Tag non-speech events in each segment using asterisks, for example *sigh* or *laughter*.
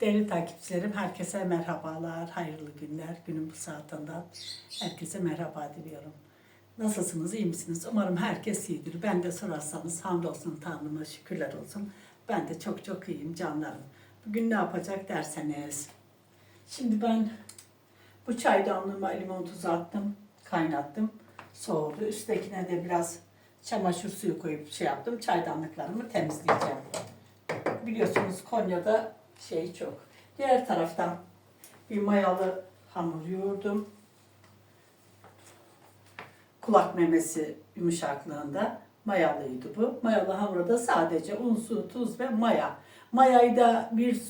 Değerli takipçilerim, herkese merhabalar, hayırlı günler. Günün bu saatinden herkese merhaba diliyorum. Nasılsınız, iyi misiniz? Umarım herkes iyidir. Ben de sorarsanız hamdolsun Tanrı'ma şükürler olsun. Ben de çok çok iyiyim canlarım. Bugün ne yapacak derseniz. Şimdi ben bu çaydanlığıma limon tuzu attım, kaynattım. Soğudu. Üsttekine de biraz çamaşır suyu koyup şey yaptım. Çaydanlıklarımı temizleyeceğim. Biliyorsunuz Konya'da şey çok. Diğer taraftan bir mayalı hamur yoğurdum. Kulak memesi yumuşaklığında mayalıydı bu. Mayalı hamura da sadece un, su, tuz ve maya. Mayayı da bir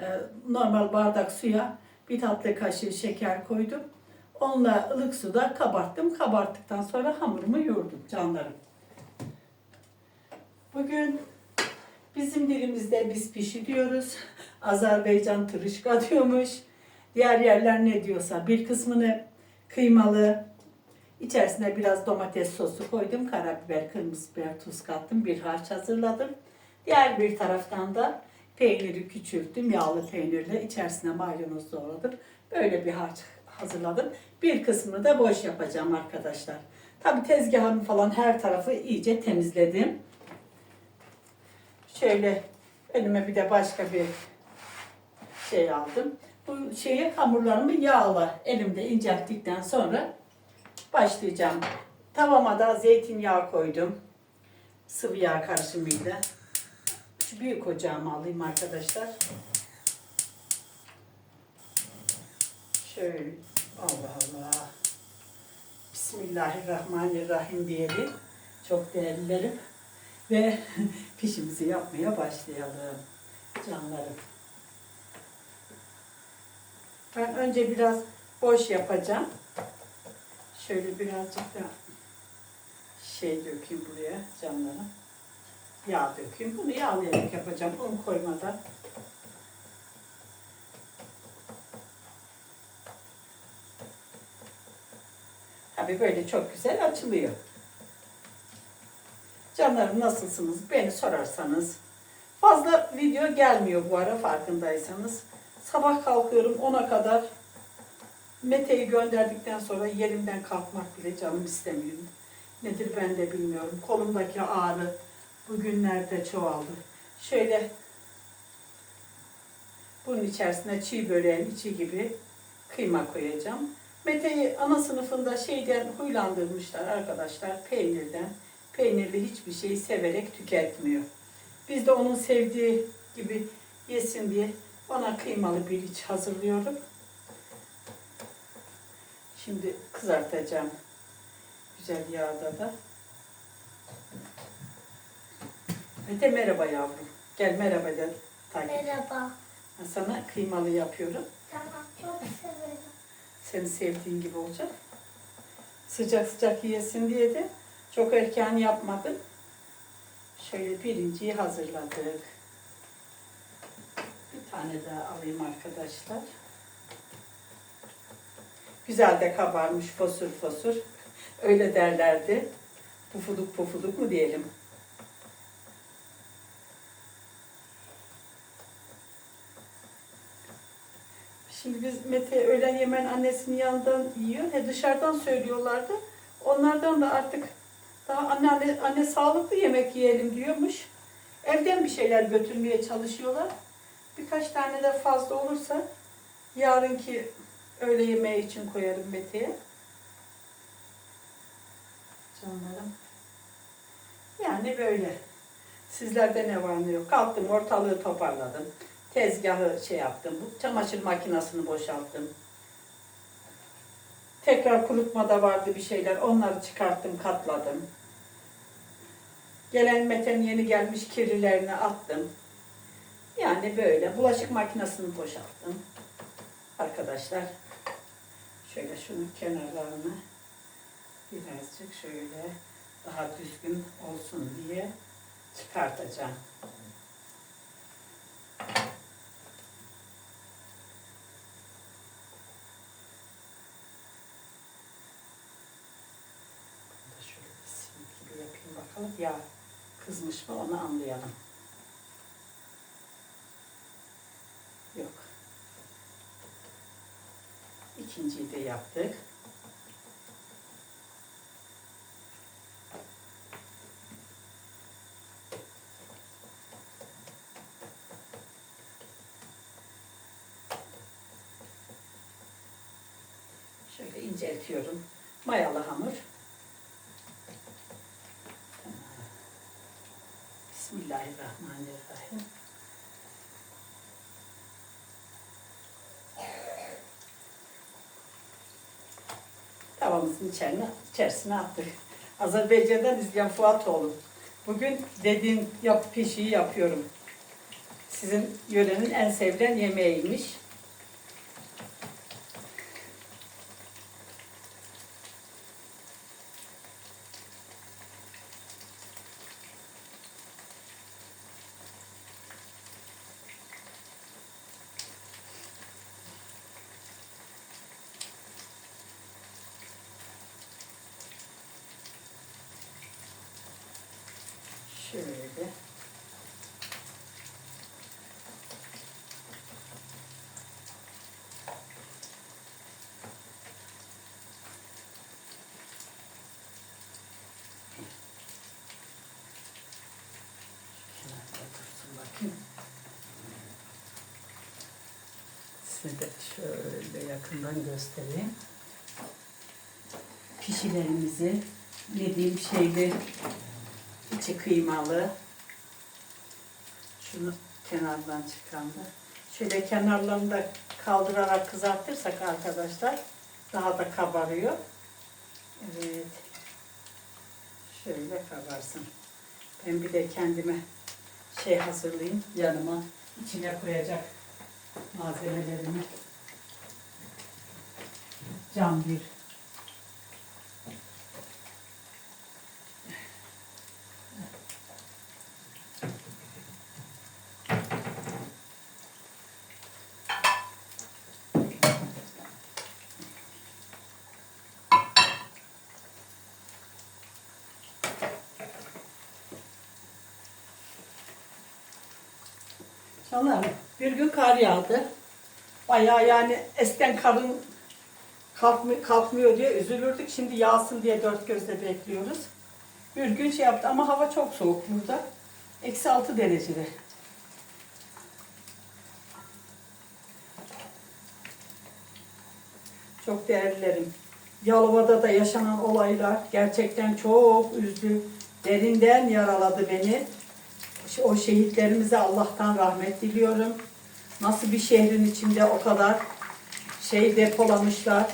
e, normal bardak suya bir tatlı kaşığı şeker koydum. Onunla ılık suda kabarttım. Kabarttıktan sonra hamurumu yoğurdum canlarım. Bugün Bizim dilimizde biz pişi diyoruz. Azerbaycan tırışka diyormuş. Diğer yerler ne diyorsa bir kısmını kıymalı. İçerisine biraz domates sosu koydum. Karabiber, kırmızı biber, tuz kattım. Bir harç hazırladım. Diğer bir taraftan da peyniri küçülttüm. Yağlı peynirle içerisine maydanoz doğradım. Böyle bir harç hazırladım. Bir kısmını da boş yapacağım arkadaşlar. Tabi tezgahımı falan her tarafı iyice temizledim. Şöyle elime bir de başka bir şey aldım. Bu şeyi hamurlarımı yağla elimde incelttikten sonra başlayacağım. Tavama da zeytinyağı koydum. Sıvı yağ karışımıyla. Şu büyük ocağımı alayım arkadaşlar. Şöyle Allah Allah. Bismillahirrahmanirrahim diyelim. Çok değerlilerim. Ve *laughs* pişimizi yapmaya başlayalım. Canlarım. Ben önce biraz boş yapacağım. Şöyle birazcık da şey dökeyim buraya canlarım. Yağ dökeyim. Bunu yağlayarak yapacağım. Un koymadan. Tabii böyle çok güzel açılıyor. Canlarım nasılsınız? Beni sorarsanız. Fazla video gelmiyor bu ara farkındaysanız. Sabah kalkıyorum 10'a kadar. Mete'yi gönderdikten sonra yerimden kalkmak bile canım istemiyor. Nedir ben de bilmiyorum. Kolumdaki ağrı bugünlerde çoğaldı. Şöyle bunun içerisine çiğ böreğin içi gibi kıyma koyacağım. Mete'yi ana sınıfında şeyden huylandırmışlar arkadaşlar peynirden peynirli hiçbir şeyi severek tüketmiyor. Biz de onun sevdiği gibi yesin diye ona kıymalı bir iç hazırlıyorum. Şimdi kızartacağım. Güzel yağda da. Mete merhaba yavrum. Gel merhaba de. Takip. Merhaba. Sana kıymalı yapıyorum. Tamam, çok severim. Seni sevdiğin gibi olacak. Sıcak sıcak yiyesin diye de çok erken yapmadım. Şöyle birinciyi hazırladık. Bir tane daha alayım arkadaşlar. Güzel de kabarmış fosur fosur. Öyle derlerdi. Pufuduk pufuduk mu diyelim. Şimdi biz Mete öğlen yemen annesinin yanından yiyor. He dışarıdan söylüyorlardı. Onlardan da artık daha anne, anne, anne sağlıklı yemek yiyelim diyormuş. Evden bir şeyler götürmeye çalışıyorlar. Birkaç tane de fazla olursa yarınki öğle yemeği için koyarım Mete'ye. Canlarım. Yani böyle. Sizlerde ne var ne yok. Kalktım ortalığı toparladım. Tezgahı şey yaptım. Bu çamaşır makinesini boşalttım. Tekrar kurutmada vardı bir şeyler. Onları çıkarttım, katladım. Gelen Mete'nin yeni gelmiş kirlilerini attım. Yani böyle. Bulaşık makinesini boşalttım. Arkadaşlar. Şöyle şunun kenarlarını birazcık şöyle daha düzgün olsun diye çıkartacağım. Şöyle bir yapayım bakalım. Ya kızmış mı onu anlayalım. Yok. İkinciyi de yaptık. Şöyle inceltiyorum. Mayalı hamur. Bismillahirrahmanirrahim. Tavamızın içine, içerisine attık. Azerbaycan'dan izleyen Fuatoğlu. Bugün dediğim yap pişiyi yapıyorum. Sizin yörenin en sevilen yemeğiymiş. Şöyle. Kenarda dursun bakayım. Size de şöyle yakından göstereyim. Pişilerimizi yediğim şeyli içi kıymalı. Şunu kenardan çıkandı. Şöyle kenarlarını da kaldırarak kızartırsak arkadaşlar daha da kabarıyor. Evet. Şöyle kabarsın. Ben bir de kendime şey hazırlayayım yanıma içine koyacak malzemelerimi. Cam bir Canlarım bir gün kar yağdı. Bayağı yani eskiden karın kalkmıyor, kalkmıyor diye üzülürdük. Şimdi yağsın diye dört gözle bekliyoruz. Bir gün şey yaptı ama hava çok soğuk burada. Eksi altı derecede. Çok değerlilerim. Yalova'da da yaşanan olaylar gerçekten çok üzdü. Derinden yaraladı beni. O şehitlerimize Allah'tan rahmet diliyorum. Nasıl bir şehrin içinde o kadar şey depolamışlar.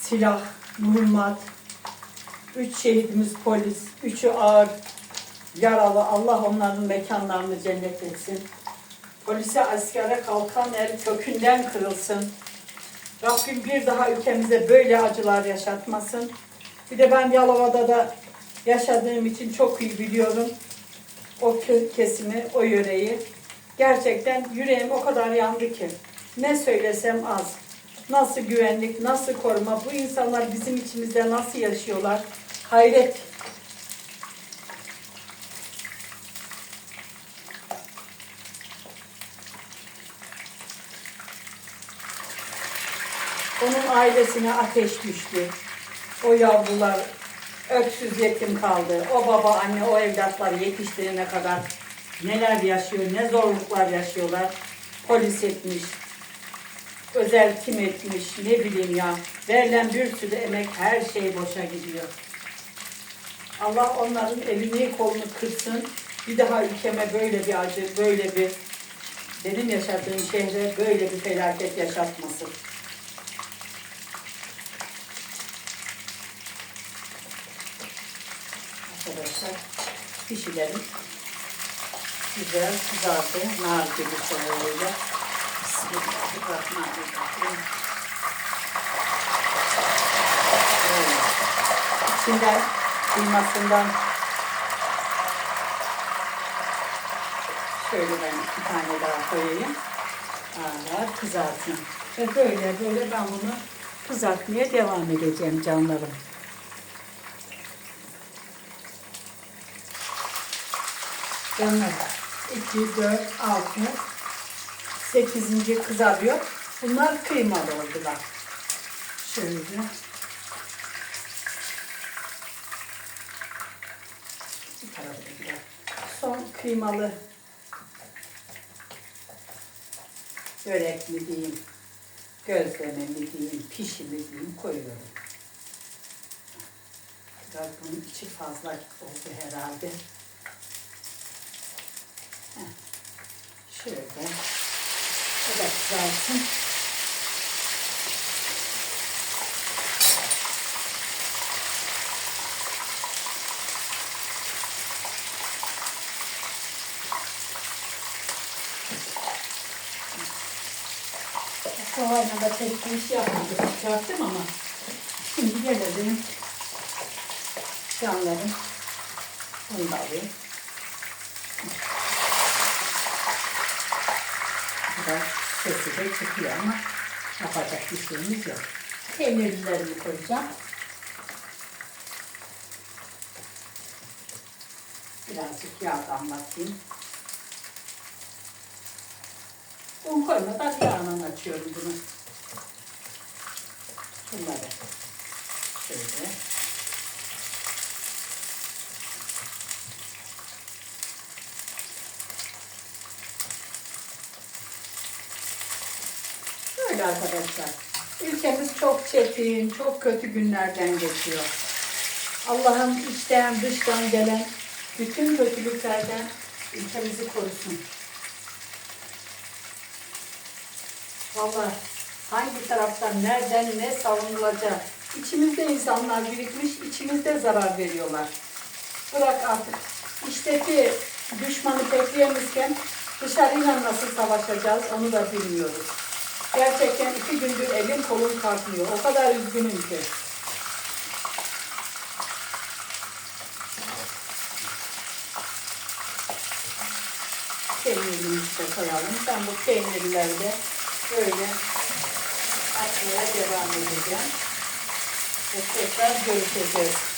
Silah, mühimmat. Üç şehidimiz polis, üçü ağır yaralı. Allah onların mekanlarını cennet etsin. Polise, askere kalkan el kökünden kırılsın. Rabbim bir daha ülkemize böyle acılar yaşatmasın. Bir de ben Yalova'da da yaşadığım için çok iyi biliyorum o kesimi, o yöreyi. Gerçekten yüreğim o kadar yandı ki. Ne söylesem az. Nasıl güvenlik, nasıl koruma, bu insanlar bizim içimizde nasıl yaşıyorlar? Hayret. Onun ailesine ateş düştü. O yavrular öksüz yetim kaldı. O baba anne o evlatlar yetiştirene kadar neler yaşıyor, ne zorluklar yaşıyorlar. Polis etmiş, özel tim etmiş, ne bileyim ya. Verilen bir sürü emek her şey boşa gidiyor. Allah onların elini kolunu kırsın. Bir daha ülkeme böyle bir acı, böyle bir benim yaşadığım şehre böyle bir felaket yaşatmasın. Arkadaşlar pişilerim güzel kızardı. Nar gibi şöyle. Bismillahirrahmanirrahim. Evet. İçinden kıymasından şöyle ben iki tane daha koyayım. Hala kızarsın. Ve böyle böyle ben bunu kızartmaya devam edeceğim canlarım. Canlar 2, 4, 6, 8. kızarıyor. Bunlar kıymalı oldular. Şöyle. Son kıymalı börek mi diyeyim, gözleme mi diyeyim, pişi mi diyeyim koyuyorum. Biraz bunun içi fazla oldu herhalde. Şöyle. O da kızarsın. Kovayla da pek bir iş yapmadık, yapacaktım ama şimdi gelelim. Canlarım. Bunu da alayım. Biraz sesi de çıkıyor ama yapacak bir şeyimiz yok. Peynirlilerimi koyacağım. Birazcık yağ damlatayım. Un koymadan yağla açıyorum bunu. Bunları şöyle. Böyle arkadaşlar. Ülkemiz çok çetin, çok kötü günlerden geçiyor. Allah'ım içten dıştan gelen bütün kötülüklerden ülkemizi korusun. Vallahi hangi taraftan, nereden ne savunulacak? İçimizde insanlar birikmiş, içimizde zarar veriyorlar. Bırak artık. İşteki düşmanı bekleyemezken dışarıyla nasıl savaşacağız onu da bilmiyoruz. Gerçekten iki gündür elim kolum kalkmıyor. O kadar üzgünüm ki. Peynirimizi de koyalım. Ben bu peynirleri de böyle açmaya devam edeceğim. Ve tekrar görüşeceğiz.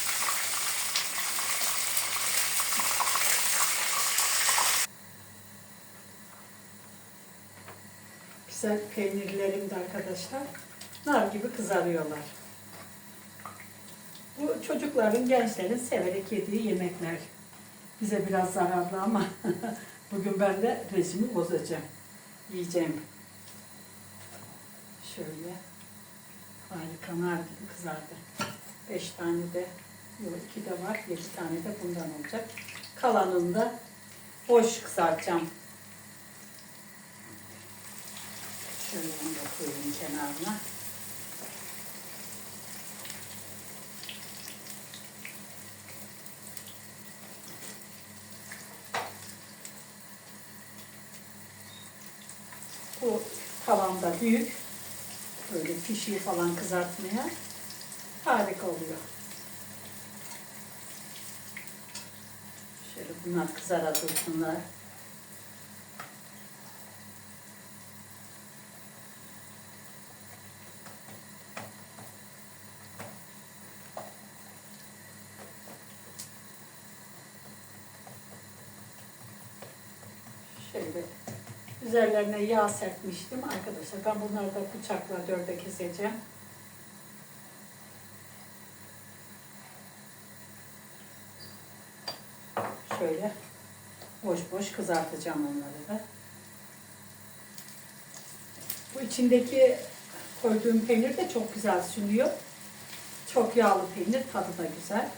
Güzel peynirlerim de arkadaşlar nar gibi kızarıyorlar. Bu çocukların, gençlerin severek yediği yemekler. Bize biraz zararlı ama *laughs* bugün ben de rejimi bozacağım. Yiyeceğim. Şöyle harika nar gibi kızardı. Beş tane de, yok iki de var, yedi tane de bundan olacak. Kalanını da boş kızartacağım. Şöyle onu koyayım kenarına. Bu tavamda büyük. Böyle pişiyi falan kızartmaya harika oluyor. Şöyle bunlar kızara dursunlar. Şöyle üzerlerine yağ serpmiştim arkadaşlar. Ben bunları da bıçakla dörde keseceğim. Şöyle boş boş kızartacağım onları da. Bu içindeki koyduğum peynir de çok güzel sünüyor. Çok yağlı peynir, tadı da güzel.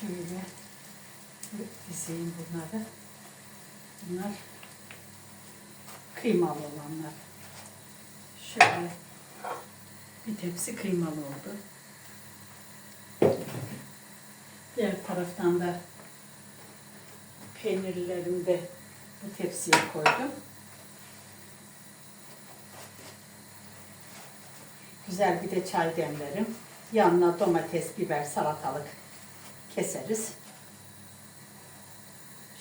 Şöyle dizeyim bunları. Bunlar kıymalı olanlar. Şöyle bir tepsi kıymalı oldu. Diğer taraftan da peynirlerimi de bu tepsiye koydum. Güzel bir de çay demlerim. Yanına domates, biber, salatalık keseriz.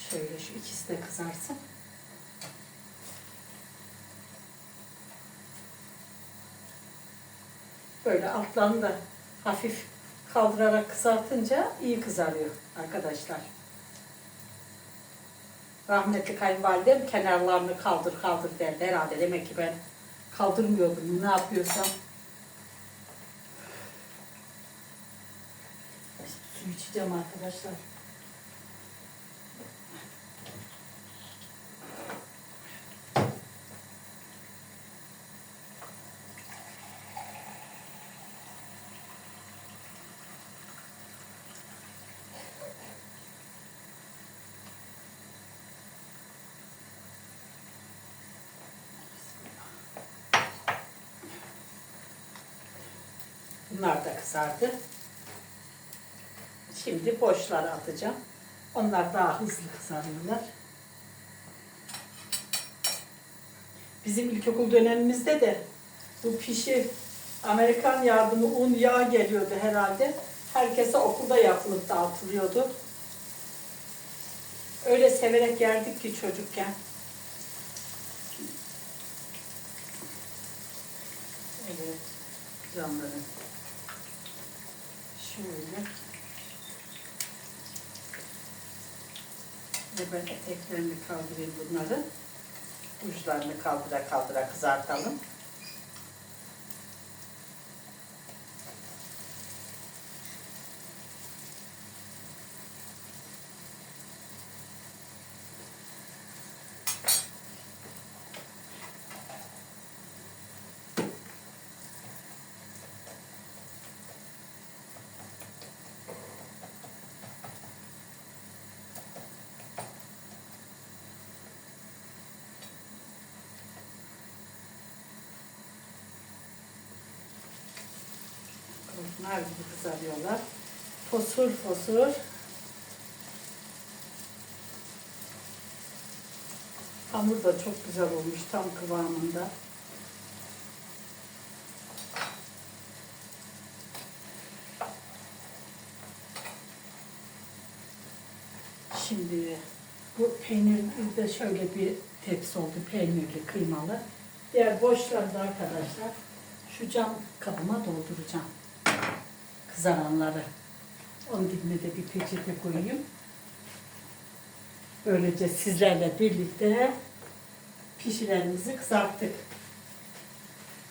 Şöyle şu ikisi de kızarsın. Böyle alttan da hafif kaldırarak kızartınca iyi kızarıyor arkadaşlar. Rahmetli kayınvalidem kenarlarını kaldır kaldır derdi herhalde. Demek ki ben kaldırmıyordum ne yapıyorsam. Su içeceğim arkadaşlar. Bunlar da kızardı. Şimdi boşları atacağım. Onlar daha hızlı kızarıyorlar. Bizim ilkokul dönemimizde de bu pişi Amerikan yardımı un yağ geliyordu herhalde. Herkese okulda yapılıp dağıtılıyordu. Öyle severek yerdik ki çocukken. Evet, canlarım. Şöyle. Ve ben eteklerini kaldırayım bunları. Uçlarını kaldıra kaldıra kızartalım. Nar gibi kızarıyorlar. Fosur fosur. Hamur da çok güzel olmuş tam kıvamında. Şimdi bu peynir de şöyle bir tepsi oldu peynirli kıymalı. Diğer boşları da arkadaşlar şu cam kabıma dolduracağım. Kızaranları. Onun dibine de bir peçete koyayım. Böylece sizlerle birlikte pişilerimizi kızarttık.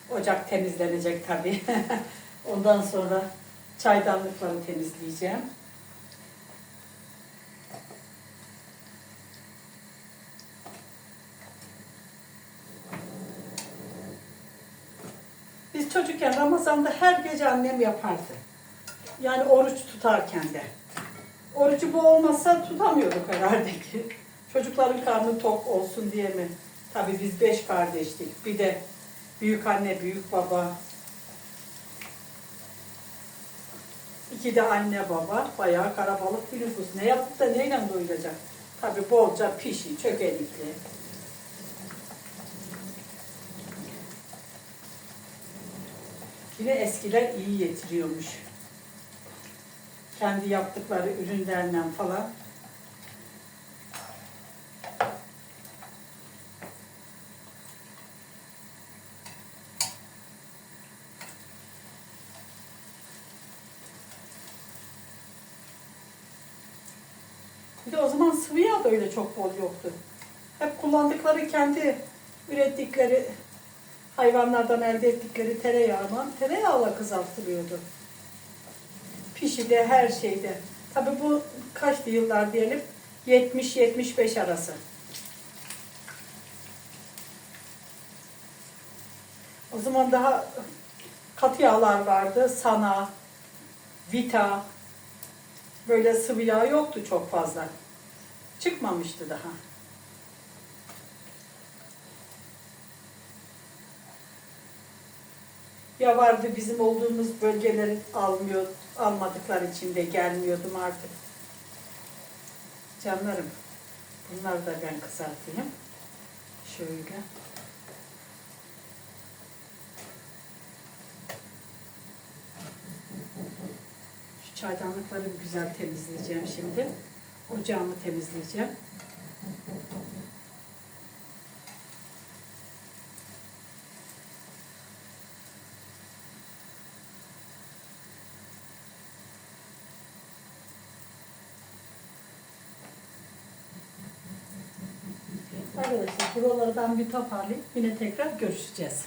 Ocak temizlenecek tabii. *laughs* Ondan sonra çaydanlıkları temizleyeceğim. Biz çocukken Ramazan'da her gece annem yapardı. Yani oruç tutarken de. Orucu bu olmasa tutamıyorduk herhalde ki. Çocukların karnı tok olsun diye mi? Tabii biz beş kardeştik. Bir de büyük anne, büyük baba. İki de anne baba. Bayağı karabalık bir nüfus. Ne yapıp da neyle doyuracak? Tabii bolca pişi, çökelikli. Yine eskiler iyi yetiriyormuş. Kendi yaptıkları ürünlerden falan. Bir de o zaman sıvı yağ da öyle çok bol yoktu. Hep kullandıkları kendi ürettikleri hayvanlardan elde ettikleri tereyağına tereyağla kızartılıyordu. Pişide her şeyde. Tabii bu kaçtı yıllar diyelim? 70-75 arası. O zaman daha katı yağlar vardı. Sana, Vita, böyle sıvı yağ yoktu çok fazla. Çıkmamıştı daha. Ya vardı bizim olduğumuz bölgeleri almıyor, almadıkları için de gelmiyordum artık. Canlarım, bunları da ben kızartayım. Şöyle. Şu çaydanlıkları güzel temizleyeceğim şimdi. Ocağımı temizleyeceğim. Oradan bir toparlayıp yine tekrar görüşeceğiz.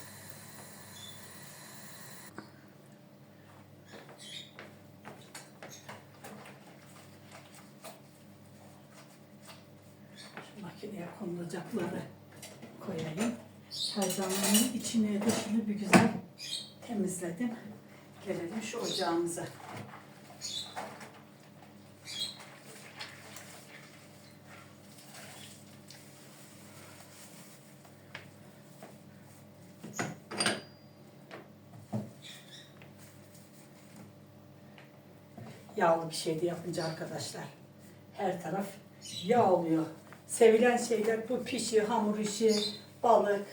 Şu makineye konulacakları koyayım. Terzanenin içini dışını bir güzel temizledim. Gelelim şu ocağımıza. Yağlı bir şey de yapınca arkadaşlar. Her taraf yağ oluyor. Sevilen şeyler bu pişi, hamur işi, balık,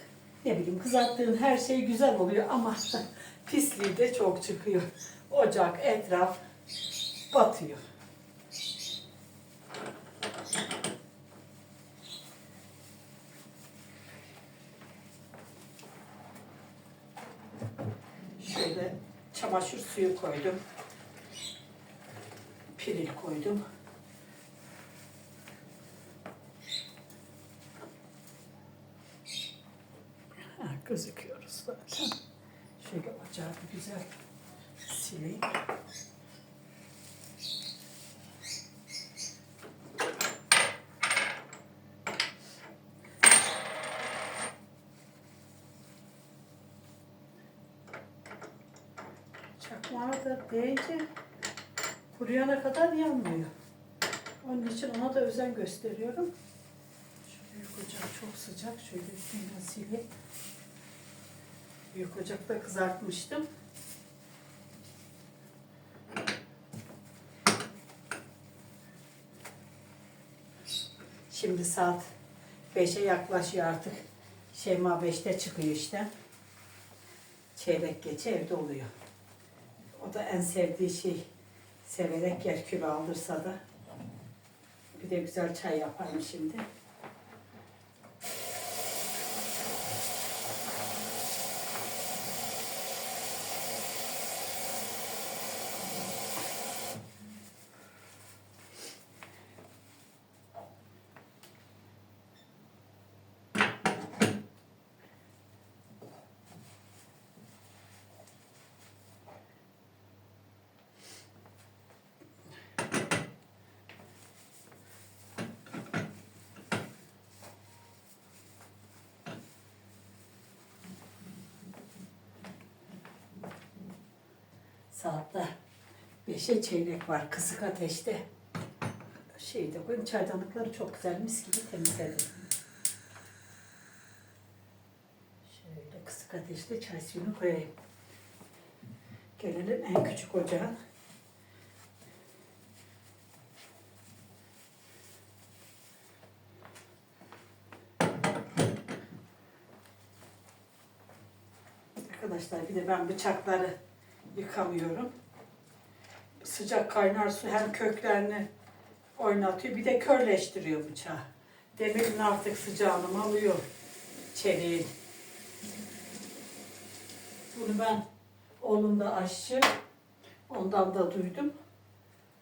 ne bileyim kızarttığın her şey güzel oluyor ama *laughs* pisliği de çok çıkıyor. Ocak, etraf batıyor. Şöyle çamaşır suyu koydum. Piril koydum. Ha, gözüküyoruz zaten. Şöyle ocağı güzel sileyim. Kuruyana kadar yanmıyor. Onun için ona da özen gösteriyorum. Şöyle büyük ocak çok sıcak. Şöyle üstünden sileyim. Büyük ocakta kızartmıştım. Şimdi saat 5'e yaklaşıyor artık. Şeyma 5'te çıkıyor işte. Çeyrek geçe evde oluyor. O da en sevdiği şey. Severek yer kilo aldırsa da. Bir de güzel çay yaparım şimdi. Beşe çeyrek var kısık ateşte. Şeyde koyun çaydanlıkları çok güzel mis gibi temizledim. Şöyle kısık ateşte çay suyunu koyayım. Gelelim en küçük ocağın. Arkadaşlar bir de ben bıçakları yıkamıyorum. Sıcak kaynar su hem köklerini oynatıyor bir de körleştiriyor bıçağı. Demirin artık sıcağını alıyor çeliğin. Bunu ben oğlum da aşçı. Ondan da duydum.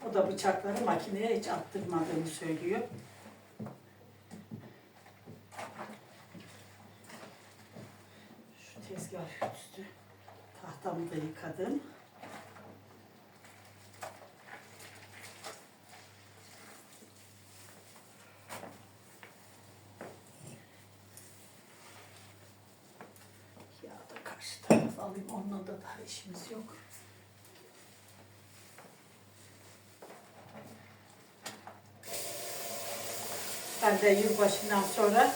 O da bıçakları makineye hiç attırmadığını söylüyor. Şu tezgah üstü tahtamı da yıkadım. Ya da karşı taraf alayım. Onunla da daha işimiz yok. Ben de yılbaşından sonra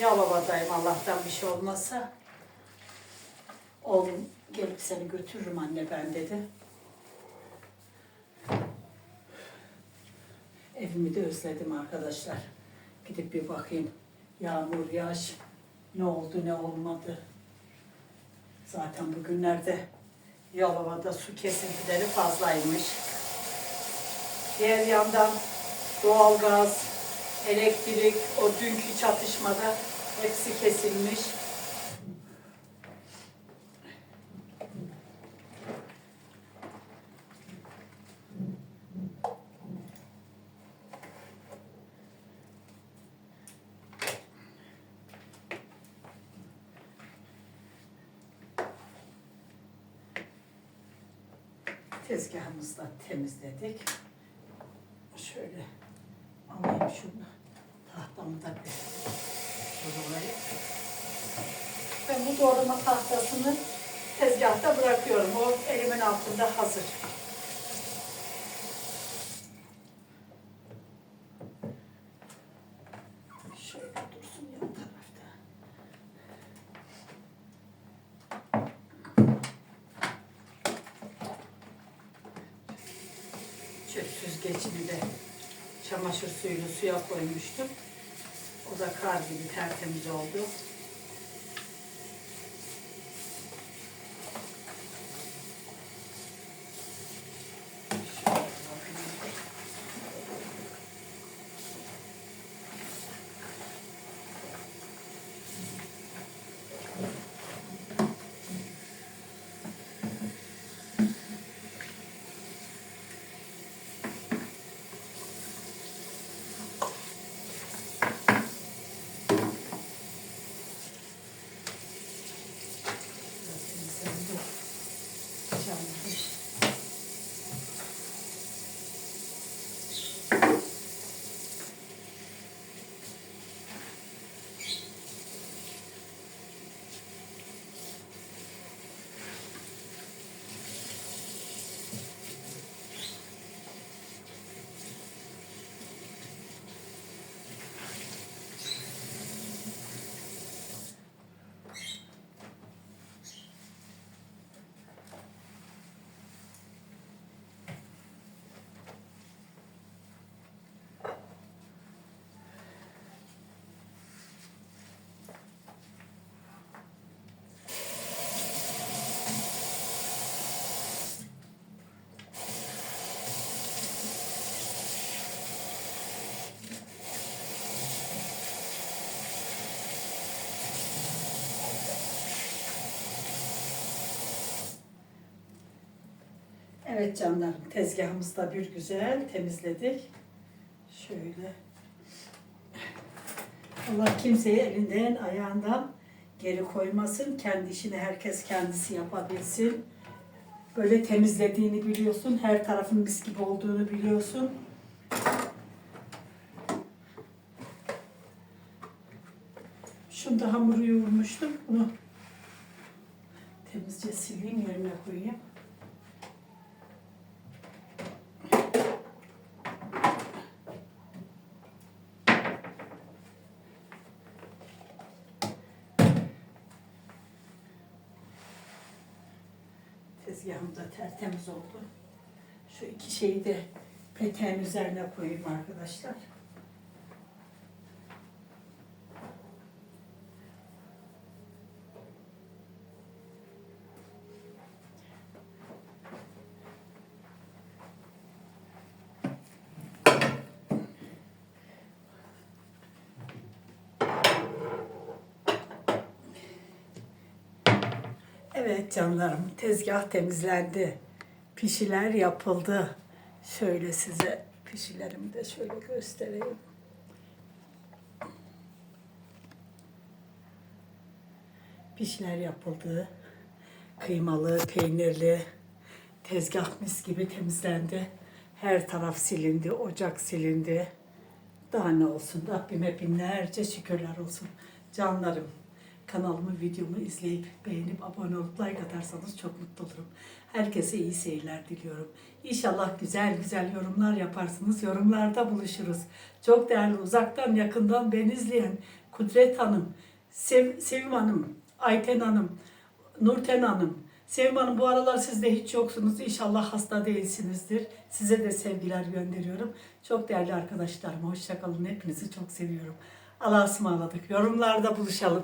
Yalova'dayım Allah'tan bir şey olmazsa. Oğlum gelip seni götürürüm anne ben dedi. Evimi de özledim arkadaşlar. Gidip bir bakayım. Yağmur, yağış ne oldu ne olmadı. Zaten bugünlerde Yalova'da su kesintileri fazlaymış. Diğer yandan doğalgaz, elektrik, o dünkü çatışmada hepsi kesilmiş. Tezgahımızı da temizledik. Şöyle alayım şunu. Tahta Onu da bir doğrayayım. Ben bu doğrama tahtasını tezgahta bırakıyorum. O elimin altında hazır. Şöyle dursun yan tarafta. Çöp süzgecini de çamaşır suyunu suya koymuştum. O da kar gibi tertemiz oldu. Şöyle bakayım. Zaten sen de canlı. Evet canlarım tezgahımızı da bir güzel temizledik. Şöyle. Allah kimseyi elinden ayağından geri koymasın. Kendi işini herkes kendisi yapabilsin. Böyle temizlediğini biliyorsun. Her tarafın mis gibi olduğunu biliyorsun. Şunda hamuru yoğurmuştum. Bunu temizce sileyim yerine koyayım. Tezgahım da tertemiz oldu. Şu iki şeyi de peteğin üzerine koyayım arkadaşlar. Canlarım, tezgah temizlendi. Pişiler yapıldı. Şöyle size pişilerimi de şöyle göstereyim. Pişiler yapıldı. Kıymalı, peynirli. Tezgah mis gibi temizlendi. Her taraf silindi, ocak silindi. Daha ne olsun, Rabbime binlerce şükürler olsun. Canlarım, kanalımı, videomu izleyip, beğenip, abone olup like atarsanız çok mutlu olurum. Herkese iyi seyirler diliyorum. İnşallah güzel güzel yorumlar yaparsınız. Yorumlarda buluşuruz. Çok değerli uzaktan yakından beni izleyen Kudret Hanım, Sev, Sevim Hanım, Ayten Hanım, Nurten Hanım, Sevim Hanım bu aralar siz de hiç yoksunuz. İnşallah hasta değilsinizdir. Size de sevgiler gönderiyorum. Çok değerli arkadaşlarım hoşçakalın. Hepinizi çok seviyorum. Allah'a ısmarladık. Yorumlarda buluşalım.